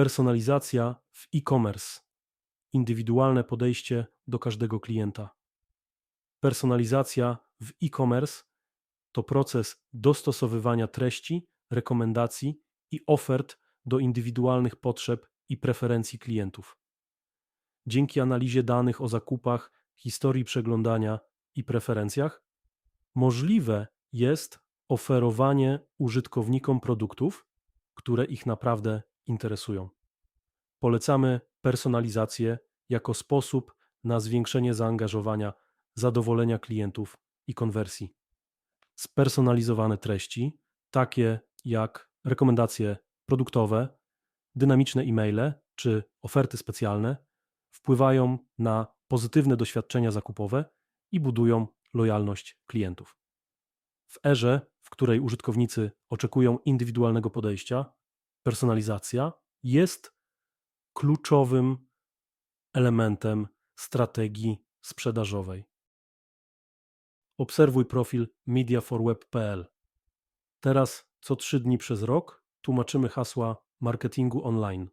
Personalizacja w e-commerce. Indywidualne podejście do każdego klienta. Personalizacja w e-commerce to proces dostosowywania treści, rekomendacji i ofert do indywidualnych potrzeb i preferencji klientów. Dzięki analizie danych o zakupach, historii przeglądania i preferencjach, możliwe jest oferowanie użytkownikom produktów, które ich naprawdę interesują. Polecamy personalizację jako sposób na zwiększenie zaangażowania, zadowolenia klientów i konwersji. Spersonalizowane treści, takie jak rekomendacje produktowe, dynamiczne e-maile czy oferty specjalne, wpływają na pozytywne doświadczenia zakupowe i budują lojalność klientów. W erze, w której użytkownicy oczekują indywidualnego podejścia, personalizacja jest kluczowym elementem strategii sprzedażowej. Obserwuj profil mediaforweb.pl. Teraz co trzy dni przez rok tłumaczymy hasła marketingu online.